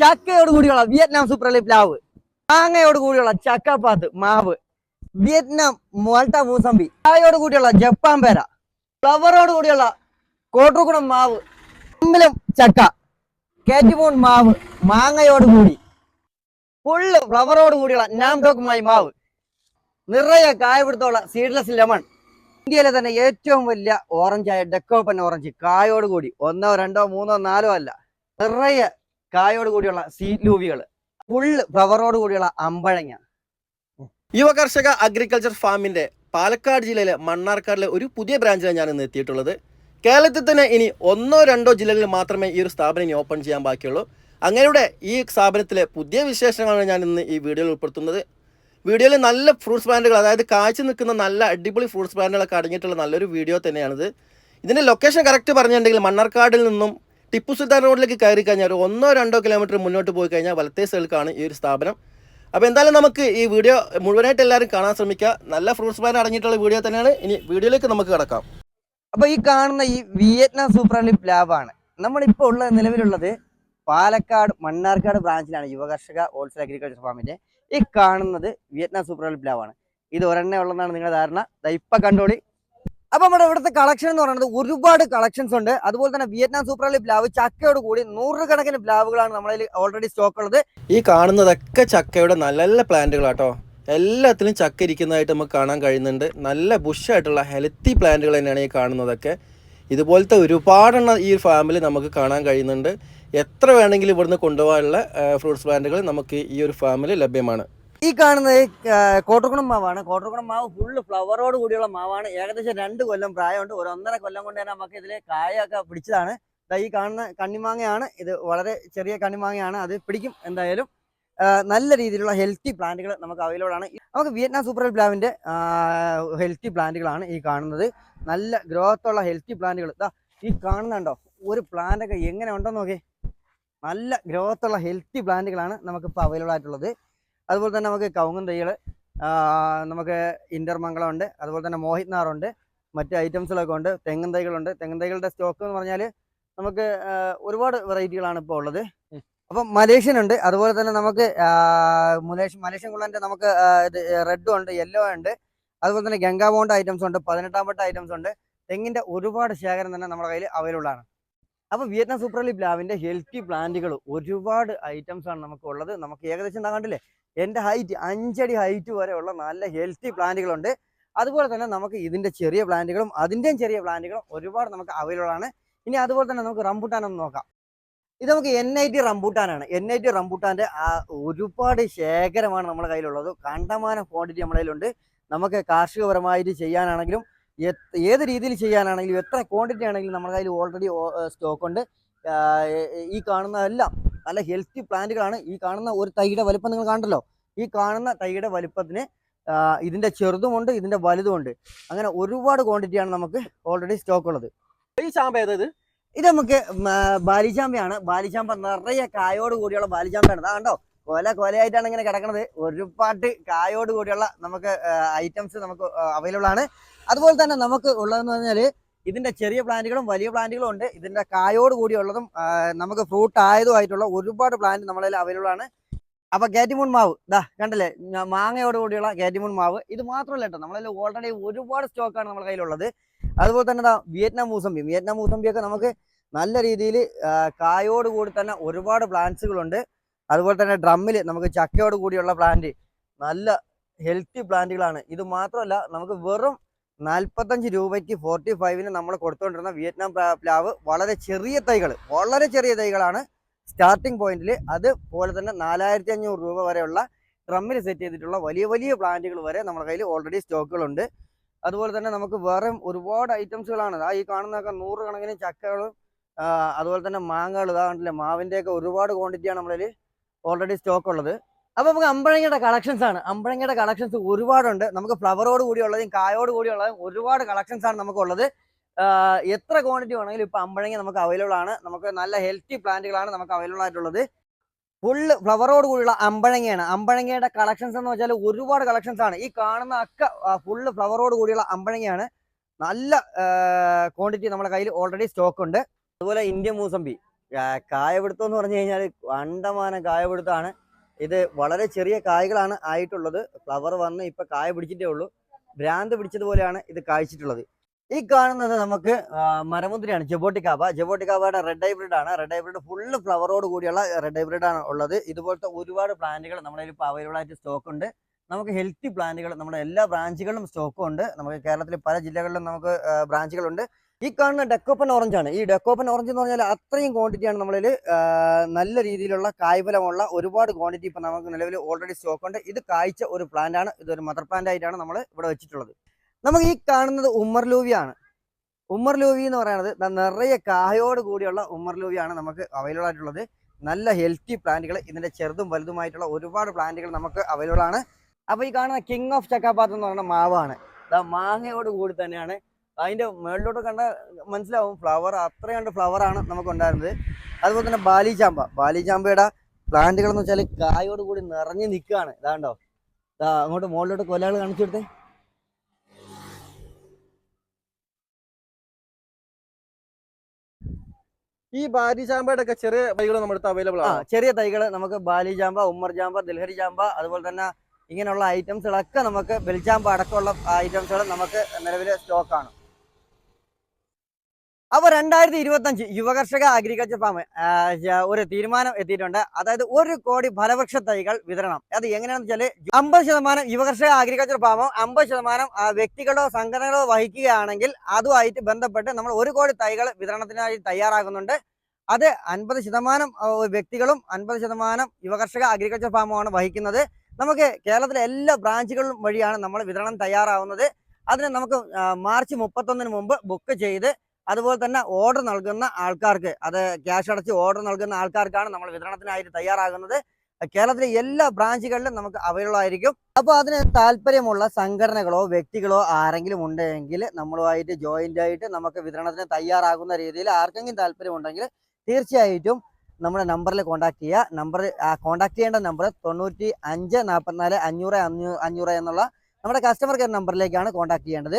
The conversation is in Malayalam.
ചക്കയോട് കൂടിയുള്ള വിയറ്റ്നാം സൂപ്പർ ലീഫ് പ്ലാവ്. മാങ്ങയോട് കൂടിയുള്ള ചക്കപ്പാത്ത് മാവ്. Vietnam Malta mosambi. ചായയോട് കൂടിയുള്ള ജപ്പാൻ പേര. ഫ്ലവറോട് കൂടിയുള്ള കോട്ടൂക്കുളം മാവ്. അമ്പലം ചക്ക. കേറ്റുമോൺ മാവ് മാങ്ങയോട് കൂടി. ഫുള്ള് ഫ്ലവറോട് കൂടിയുള്ള നാം നാംഡോക്കുമായി മാവ്. നിറയെ കായപിടുത്തുള്ള സീഡ്ലെസ് ലെമൺ ഇന്ത്യയിലെ തന്നെ ഏറ്റവും വലിയ ഓറഞ്ചായ ഡെക്കോപ്പൻ ഓറഞ്ച് കായോട് കൂടി. ഒന്നോ രണ്ടോ മൂന്നോ നാലോ അല്ല. നിറയെ കായോട് കൂടിയുള്ള സീലൂവികൾ ലൂവികൾ ഫുള്ള് ഫ്ലവറോട് കൂടിയുള്ള അമ്പഴങ്ങ. യുവ കർഷക അഗ്രികൾച്ചർ ഫാമിന്റെ പാലക്കാട് ജില്ലയിലെ മണ്ണാർക്കാടിലെ ഒരു പുതിയ ബ്രാഞ്ചിലാണ് ഞാൻ ഇന്ന് എത്തിയിട്ടുള്ളത്. കേരളത്തിൽ തന്നെ ഇനി ഒന്നോ രണ്ടോ ജില്ലകളിൽ മാത്രമേ ഈ ഒരു സ്ഥാപനം ഇനി ഓപ്പൺ ചെയ്യാൻ ബാക്കിയുള്ളൂ. അങ്ങനെയുടെ ഈ സ്ഥാപനത്തിലെ പുതിയ വിശേഷങ്ങളാണ് ഞാൻ ഇന്ന് ഈ വീഡിയോയിൽ ഉൾപ്പെടുത്തുന്നത്. വീഡിയോയിൽ നല്ല ഫ്രൂട്ട്സ് ബ്രാൻഡുകൾ അതായത് കാഴ്ച നിൽക്കുന്ന നല്ല അടിപൊളി ഫ്രൂട്ട്സ് ബ്രാൻഡുകളൊക്കെ അടങ്ങിയിട്ടുള്ള നല്ലൊരു വീഡിയോ തന്നെയാണിത്. ഇതിന്റെ ലൊക്കേഷൻ കറക്റ്റ് പറഞ്ഞിട്ടുണ്ടെങ്കിൽ മണ്ണാർക്കാടിൽ നിന്നും ടിപ്പു സുൽത്താൻ റോഡിലേക്ക് കയറി കഴിഞ്ഞാൽ ഒരു ഒന്നോ രണ്ടോ കിലോമീറ്റർ മുന്നോട്ട് പോയി കഴിഞ്ഞാൽ വലത്തേ സൈഡിലേക്കാണ് ഈ ഒരു സ്ഥാപനം. അപ്പോൾ എന്തായാലും നമുക്ക് ഈ വീഡിയോ മുഴുവനായിട്ട് എല്ലാവരും കാണാൻ ശ്രമിക്കുക. നല്ല ഫ്രൂട്ട്സ് ബ്രാൻഡ് അടങ്ങിയിട്ടുള്ള വീഡിയോ തന്നെയാണ്. ഇനി വീഡിയോയിലേക്ക് നമുക്ക് കിടക്കാം. അപ്പോൾ ഈ കാണുന്ന ഈ വിയറ്റ്നാം സൂപ്പർ ലിപ് ലാബാണ് നമ്മളിപ്പോൾ ഉള്ള നിലവിലുള്ളത് പാലക്കാട് മണ്ണാർക്കാട് ബ്രാഞ്ചിലാണ്. യുവകർഷക ഹോൾസെയിൽ അഗ്രികൾച്ചർ ഫാമിന്റെ ഈ കാണുന്നത് വിയറ്റ്നാം സൂപ്പർ ലിപ് ലാബാണ് ഇത് ഒരെണ്ണ ഉള്ളതാണ് നിങ്ങളുടെ ധാരണ. ഇപ്പൊ കണ്ടോളി. അപ്പൊ നമ്മുടെ ഇവിടുത്തെ കളക്ഷൻ എന്ന് പറയുന്നത് ഒരുപാട് കളക്ഷൻസ് ഉണ്ട്. അതുപോലെ തന്നെ വിയറ്റ്നാം സൂപ്പർ ലീഗ് പ്ലാവ് ചക്കയോട് കൂടി നൂറുകണക്കിന് പ്ലാവുകളാണ് നമ്മളിൽ ഓൾറെഡി സ്റ്റോക്ക് ഉള്ളത്. ഈ കാണുന്നതൊക്കെ ചക്കയുടെ നല്ല നല്ല പ്ലാന്റുകളാട്ടോ. എല്ലാത്തിലും ചക്ക ഇരിക്കുന്നതായിട്ട് നമുക്ക് കാണാൻ കഴിയുന്നുണ്ട്. നല്ല ബുഷായിട്ടുള്ള ഹെൽത്തി പ്ലാന്റുകൾ തന്നെയാണ് ഈ കാണുന്നതൊക്കെ. ഇതുപോലത്തെ ഒരുപാടെണ്ണം ഈ ഫാമിൽ നമുക്ക് കാണാൻ കഴിയുന്നുണ്ട്. എത്ര വേണമെങ്കിലും ഇവിടുന്ന് കൊണ്ടുപോകാനുള്ള ഫ്രൂട്ട്സ് പ്ലാന്റുകൾ നമുക്ക് ഈ ഒരു ഫാമിൽ ലഭ്യമാണ്. ഈ കാണുന്നത് കോട്ടക്കുണം മാവാണ്. കോട്ടക്കുണം മാവ് ഫുള്ള് ഫ്ലവറോട് കൂടിയുള്ള മാവാണ്. ഏകദേശം രണ്ട് കൊല്ലം പ്രായമുണ്ട്. ഒരു ഒന്നര കൊല്ലം കൊണ്ട് തന്നെ നമുക്ക് ഇതിലെ കായൊക്കെ പിടിച്ചതാണ്. ഈ കാണുന്ന കണ്ണിമാങ്ങയാണ്. ഇത് വളരെ ചെറിയ കണ്ണിമാങ്ങയാണ്. അത് പിടിക്കും എന്തായാലും. നല്ല രീതിയിലുള്ള ഹെൽത്തി പ്ലാന്റുകൾ നമുക്ക് അവൈലബിൾ ആണ്. നമുക്ക് വിയറ്റ്നാം സൂപ്പർ പ്ലാവിന്റെ ഹെൽത്തി പ്ലാന്റുകളാണ് ഈ കാണുന്നത്. നല്ല ഗ്രോത്തുള്ള ഹെൽത്തി പ്ലാന്റുകൾ ഇതാ ഈ കാണുന്നുണ്ടോ ഒരു പ്ലാന്റ് ഒക്കെ എങ്ങനെ ഉണ്ടെന്ന് നോക്കേ നല്ല ഗ്രോത്തുള്ള ഹെൽത്തി പ്ലാന്റുകളാണ് നമുക്കിപ്പോൾ അവൈലബിൾ ആയിട്ടുള്ളത്. അതുപോലെ തന്നെ നമുക്ക് കവുങ്ങൻ തൈകൾ നമുക്ക് ഇന്റർമംഗളമുണ്ട് അതുപോലെ തന്നെ മോഹിത് നാറുണ്ട് മറ്റ് ഐറ്റംസുകളൊക്കെ ഉണ്ട് തെങ്ങൻ തൈകളുണ്ട്. തെങ്ങൻ തൈകളുടെ സ്റ്റോക്ക് എന്ന് പറഞ്ഞാൽ നമുക്ക് ഒരുപാട് വെറൈറ്റികളാണ് ഇപ്പോൾ ഉള്ളത്. അപ്പം മലേഷ്യൻ ഉണ്ട് അതുപോലെ തന്നെ നമുക്ക് മലേഷ്യൻ മലേഷ്യൻ കുള്ളന്റെ നമുക്ക് റെഡ് ഉണ്ട് യെല്ലോ ഉണ്ട്. അതുപോലെ തന്നെ ഗംഗാ ബോണ്ട് ഐറ്റംസ് ഉണ്ട് പതിനെട്ടാം പട്ട ഐറ്റംസ് ഉണ്ട്. തെങ്ങിന്റെ ഒരുപാട് ശേഖരം തന്നെ നമ്മുടെ കയ്യിൽ അവൈലബിൾ ആണ് അപ്പോൾ വിയറ്റ്നാം സൂപ്പർ ലീഗ് ലാവിന്റെ ഹെൽത്തി പ്ലാന്റുകൾ ഒരുപാട് ഐറ്റംസ് ആണ് നമുക്ക് ഉള്ളത് നമുക്ക് ഏകദേശം എന്താ കണ്ടില്ലേ? എന്റെ ഹൈറ്റ് അഞ്ചടി ഹൈറ്റ് വരെയുള്ള നല്ല ഹെൽത്തി പ്ലാന്റുകളുണ്ട്. അതുപോലെ തന്നെ നമുക്ക് ഇതിന്റെ ചെറിയ പ്ലാന്റുകളും അതിന്റെയും ചെറിയ പ്ലാന്റുകളും ഒരുപാട് നമുക്ക് അവൈലബിൾ ആണ്. ഇനി അതുപോലെ തന്നെ നമുക്ക് റംബൂട്ടാൻ ഒന്ന് നോക്കാം. ഇത് നമുക്ക് എൻ ഐ ടി റംബൂട്ടാനാണ് എൻ ഐ ടി റംബൂട്ടാന്റെ ആ ഒരുപാട് ശേഖരമാണ് നമ്മുടെ കയ്യിലുള്ളത്. കണ്ടമാനം ക്വാണ്ടിറ്റി നമ്മുടെ കയ്യിലുണ്ട്. നമുക്ക് കാർഷികപരമായിട്ട് ചെയ്യാനാണെങ്കിലും ഏത് രീതിയിൽ ചെയ്യാനാണെങ്കിലും എത്ര ക്വാണ്ടിറ്റി ആണെങ്കിലും നമ്മുടെ കയ്യിൽ ഓൾറെഡി സ്റ്റോക്ക് ഉണ്ട്. ഈ കാണുന്നതെല്ലാം നല്ല ഹെൽത്തി പ്ലാന്റുകളാണ് ഈ കാണുന്ന ഒരു തൈയുടെ വലുപ്പം നിങ്ങൾ കാണണ്ടല്ലോ ഈ കാണുന്ന തൈയുടെ വലുപ്പത്തിന് ഇതിന്റെ ചെറുതുമുണ്ട് ഇതിന്റെ വലുതുമുണ്ട് അങ്ങനെ ഒരുപാട് ക്വാണ്ടിറ്റിയാണ് നമുക്ക് ഓൾറെഡി സ്റ്റോക്ക് ഉള്ളത്. ഈ ചാമ്പ ഏതത് ഇത്? നമുക്ക് ബാലിചാമ്പയാണ്. ബാലിചാമ്പ നിറയെ കായോട് കൂടിയുള്ള ബാലിചാമ്പയാണ്. ഇതാ കണ്ടോ? കൊല കൊലയായിട്ടാണ് ഇങ്ങനെ കിടക്കുന്നത് ഒരുപാട് കായോട് കൂടിയുള്ള നമുക്ക് ഐറ്റംസ് നമുക്ക് അവൈലബിൾ ആണ്. അതുപോലെ തന്നെ നമുക്ക് ഉള്ളതെന്ന് പറഞ്ഞാൽ ഇതിന്റെ ചെറിയ പ്ലാന്റുകളും വലിയ പ്ലാന്റുകളും ഉണ്ട്. ഇതിന്റെ കായോട് കൂടിയുള്ളതും നമുക്ക് ഫ്രൂട്ട് ആയതുമായിട്ടുള്ള ഒരുപാട് പ്ലാന്റ് നമ്മളതിൽ അവൈലബിൾ ആണ്. അപ്പൊ കാറ്റിമൂൺ മാവ് ദാ കണ്ടല്ലേ മാങ്ങയോട് കൂടിയുള്ള കാറ്റിമൂൺ മാവ്. ഇത് മാത്രമല്ല കേട്ടോ നമ്മളതിൽ ഓൾറെഡി ഒരുപാട് സ്റ്റോക്കാണ് നമ്മുടെ കയ്യിലുള്ളത്. അതുപോലെ തന്നെ ദാ വിയറ്റ്നാം മൂസമ്പി വിയറ്റ്നാം മൂസമ്പിയൊക്കെ നമുക്ക് നല്ല രീതിയിൽ കായോട് കൂടി തന്നെ ഒരുപാട് പ്ലാന്റ്സുകളുണ്ട്. അതുപോലെ തന്നെ ഡ്രമ്മിൽ നമുക്ക് ചക്കയോട് കൂടിയുള്ള പ്ലാന്റ് നല്ല ഹെൽത്തി പ്ലാന്റുകളാണ്. ഇത് മാത്രമല്ല നമുക്ക് വെറും നാൽപ്പത്തഞ്ച് രൂപയ്ക്ക് ഫോർട്ടി ഫൈവിന് നമ്മൾ കൊടുത്തുകൊണ്ടിരുന്ന വിയറ്റ്നാം പ്ലാവ് വളരെ ചെറിയ തൈകൾ വളരെ ചെറിയ തൈകളാണ് സ്റ്റാർട്ടിംഗ് പോയിന്റിൽ അതുപോലെ തന്നെ നാലായിരത്തി അഞ്ഞൂറ് രൂപ വരെയുള്ള ഡ്രമ്മിൽ സെറ്റ് ചെയ്തിട്ടുള്ള വലിയ വലിയ പ്ലാന്റുകൾ വരെ നമ്മുടെ കയ്യിൽ ഓൾറെഡി സ്റ്റോക്കുകളുണ്ട് അതുപോലെ തന്നെ നമുക്ക് വേറെ ഒരുപാട് ഐറ്റംസുകളാണ് ആ ഈ കാണുന്നതൊക്കെ നൂറുകണക്കിന് ചക്കകളും അതുപോലെ തന്നെ മാങ്ങകൾ ഇതാ കണ്ടില്ലേ മാവിന്റെയൊക്കെ ഒരുപാട് ക്വാണ്ടിറ്റിയാണ് നമ്മളിൽ ഓൾറെഡി സ്റ്റോക്ക് ഉള്ളത്. അപ്പോൾ നമുക്ക് അമ്പഴങ്ങയുടെ കളക്ഷൻസ് ആണ്. അമ്പഴങ്ങയുടെ കളക്ഷൻസ് ഒരുപാടുണ്ട്. നമുക്ക് ഫ്ലവറോട് കൂടിയുള്ളതും കായോട് കൂടിയുള്ളതും ഒരുപാട് കളക്ഷൻസ് ആണ് നമുക്കുള്ളത്. എത്ര ക്വാണ്ടിറ്റി വേണമെങ്കിലും ഇപ്പൊ അമ്പഴങ്ങ നമുക്ക് അവൈലബിൾ ആണ്. നമുക്ക് നല്ല ഹെൽത്തി പ്ലാന്റുകളാണ് നമുക്ക് അവൈലബിൾ ആയിട്ടുള്ളത്. ഫുള്ള് ഫ്ലവറോട് കൂടിയുള്ള അമ്പഴങ്ങയാണ്. അമ്പഴങ്ങയുടെ കളക്ഷൻസ് എന്ന് വെച്ചാൽ ഒരുപാട് കളക്ഷൻസ് ആണ്. ഈ കാണുന്ന അക്ക ഫുള്ള് ഫ്ലവറോട് കൂടിയുള്ള അമ്പഴങ്ങയാണ്. നല്ല ക്വാണ്ടിറ്റി നമ്മുടെ കയ്യിൽ ഓൾറെഡി സ്റ്റോക്ക് ഉണ്ട്. അതുപോലെ ഇന്ത്യൻ മൂസമ്പി കായപിടുത്തം എന്ന് പറഞ്ഞു കഴിഞ്ഞാൽ അണ്ടമാനം കായപിടുത്തമാണ്. ഇത് വളരെ ചെറിയ കായ്കളാണ് ആയിട്ടുള്ളത്. ഫ്ലവർ വന്ന് ഇപ്പൊ കായ പിടിച്ചിട്ടേ ഉള്ളൂ. ഭ്രാന്ത് പിടിച്ചതുപോലെയാണ് ഇത് കായ്ച്ചിട്ടുള്ളത്. ഈ കാണുന്നത് നമുക്ക് മരമുന്തിരിയാണ് ജബോട്ടിക്കാബ ജബോട്ടിക്കാബയുടെ റെഡ് ഹൈബ്രിഡ് ആണ്. റെഡ് ഹൈബ്രിഡ് ഫുള്ള് ഫ്ലവറോട് കൂടിയുള്ള റെഡ് ഹൈബ്രിഡ് ആണ് ഉള്ളത്. ഇതുപോലത്തെ ഒരുപാട് പ്ലാന്റുകൾ നമ്മുടെ ഇപ്പോൾ അവൈലബിൾ ആയിട്ട് സ്റ്റോക്ക് ഉണ്ട്. നമുക്ക് ഹെൽത്തി പ്ലാന്റുകൾ നമ്മുടെ എല്ലാ ബ്രാഞ്ചുകളിലും സ്റ്റോക്കും ഉണ്ട്. നമുക്ക് കേരളത്തിലെ പല ജില്ലകളിലും നമുക്ക് ബ്രാഞ്ചുകളുണ്ട് ഈ കാണുന്ന ഡെക്കോപ്പൻ ഓറഞ്ച് ആണ്. ഈ ഡെക്കോപ്പൻ ഓറഞ്ച് എന്ന് പറഞ്ഞാൽ അത്രയും ക്വാണ്ടിറ്റിയാണ് നമ്മളിൽ നല്ല രീതിയിലുള്ള കായ്ഫലമുള്ള ഒരുപാട് ക്വാണ്ടിറ്റി ഇപ്പം നമുക്ക് നിലവിൽ ഓൾറെഡി സ്റ്റോക്ക് ഉണ്ട്. ഇത് കായ്ച്ച ഒരു പ്ലാന്റ് ആണ്. ഇതൊരു മദർ പ്ലാന്റ് ആയിട്ടാണ് നമ്മൾ ഇവിടെ വെച്ചിട്ടുള്ളത്. നമുക്ക് ഈ കാണുന്നത് ഉമ്മർ ലൂവിയാണ് ഉമ്മർ ലൂവി എന്ന് പറയുന്നത് നിറയെ കായോട് കൂടിയുള്ള ഉമ്മർ ലൂവിയാണ് നമുക്ക് അവൈലബിൾ ആയിട്ടുള്ളത്. നല്ല ഹെൽത്തി പ്ലാന്റുകൾ ഇതിന്റെ ചെറുതും വലുതുമായിട്ടുള്ള ഒരുപാട് പ്ലാന്റുകൾ നമുക്ക് അവൈലബിൾ ആണ്. അപ്പോൾ ഈ കാണുന്ന കിങ് ഓഫ് ചക്കാപാത്ത് എന്ന് പറയുന്ന മാവാണ്. മാങ്ങയോട് കൂടി തന്നെയാണ് അതിന്റെ മുകളിലോട്ട് കണ്ട മനസ്സിലാവും ഫ്ലവർ കണ്ട് ഫ്ലവർ ആണ് നമുക്ക് ഉണ്ടായിരുന്നത് അതുപോലെ തന്നെ ബാലി ചാമ്പ ബാലി ചാമ്പയുടെ പ്ലാന്റുകൾ എന്ന് വെച്ചാൽ കായോട് കൂടി നിറഞ്ഞു നിൽക്കുകയാണ്. ഇതാണ്ടോ ഇതാ അങ്ങോട്ട് മുകളിലോട്ട് കൊലകൾ കാണിച്ചു കൊടുത്തേ. ഈ ബാരി ചാമ്പയുടെ ഒക്കെ ചെറിയ തൈകൾ നമ്മുടെ അടുത്ത് അവൈലബിൾ ആണ്? ചെറിയ തൈകൾ നമുക്ക് ബാലി ചാമ്പ ഉമ്മർ ചാമ്പ ദിൽഹരി ചാമ്പ അതുപോലെ തന്നെ ഇങ്ങനെയുള്ള ഐറ്റംസുകളൊക്കെ നമുക്ക് ബെൽചാമ്പ അടക്കമുള്ള ഐറ്റംസുകൾ നമുക്ക് നിലവിൽ സ്റ്റോക്കാണ് അപ്പൊ രണ്ടായിരത്തി ഇരുപത്തി അഞ്ച് യുവകർഷക അഗ്രികൾച്ചർ ഫാം ഒരു തീരുമാനം എത്തിയിട്ടുണ്ട്. അതായത് ഒരു കോടി ഫലവൃക്ഷ തൈകൾ വിതരണം. അത് എങ്ങനെയാണെന്ന് വെച്ചാൽ അമ്പത് ശതമാനം യുവകർഷക അഗ്രികൾച്ചർ ഫാമോ അമ്പത് ശതമാനം വ്യക്തികളോ സംഘടനകളോ വഹിക്കുകയാണെങ്കിൽ അതുമായിട്ട് ബന്ധപ്പെട്ട് നമ്മൾ ഒരു കോടി തൈകൾ വിതരണത്തിനായി തയ്യാറാകുന്നുണ്ട്. അത് അൻപത് ശതമാനം വ്യക്തികളും അൻപത് ശതമാനം യുവകർഷക അഗ്രികൾച്ചർ ഫാമുമാണ് വഹിക്കുന്നത്. നമുക്ക് കേരളത്തിലെ എല്ലാ ബ്രാഞ്ചുകളും വഴിയാണ് നമ്മൾ വിതരണം തയ്യാറാവുന്നത്. അതിന് നമുക്ക് മാർച്ച് മുപ്പത്തൊന്നിന് മുമ്പ് ബുക്ക് ചെയ്ത് അതുപോലെ തന്നെ ഓർഡർ നൽകുന്ന ആൾക്കാർക്ക് അത് ക്യാഷ് അടച്ച് ഓർഡർ നൽകുന്ന ആൾക്കാർക്കാണ് നമ്മൾ വിതരണത്തിനായിട്ട് തയ്യാറാകുന്നത്. കേരളത്തിലെ എല്ലാ ബ്രാഞ്ചുകളിലും നമുക്ക് അവൈലബിൾ ആയിരിക്കും. അപ്പോൾ അതിന് താല്പര്യമുള്ള സംഘടനകളോ വ്യക്തികളോ ആരെങ്കിലും ഉണ്ടെങ്കിൽ നമ്മളുമായിട്ട് ജോയിന്റ് ആയിട്ട് നമുക്ക് വിതരണത്തിന് തയ്യാറാകുന്ന രീതിയിൽ ആർക്കെങ്കിലും താല്പര്യമുണ്ടെങ്കിൽ തീർച്ചയായിട്ടും നമ്മുടെ നമ്പറിൽ കോൺടാക്ട് ചെയ്യുക. നമ്പർ കോൺടാക്ട് ചെയ്യേണ്ട നമ്പർ തൊണ്ണൂറ്റി അഞ്ച് നാൽപ്പത്തിനാല് അഞ്ഞൂറ് അഞ്ഞൂറ് എന്നുള്ള നമ്മുടെ കസ്റ്റമർ കെയർ നമ്പറിലേക്കാണ് കോൺടാക്ട് ചെയ്യേണ്ടത്.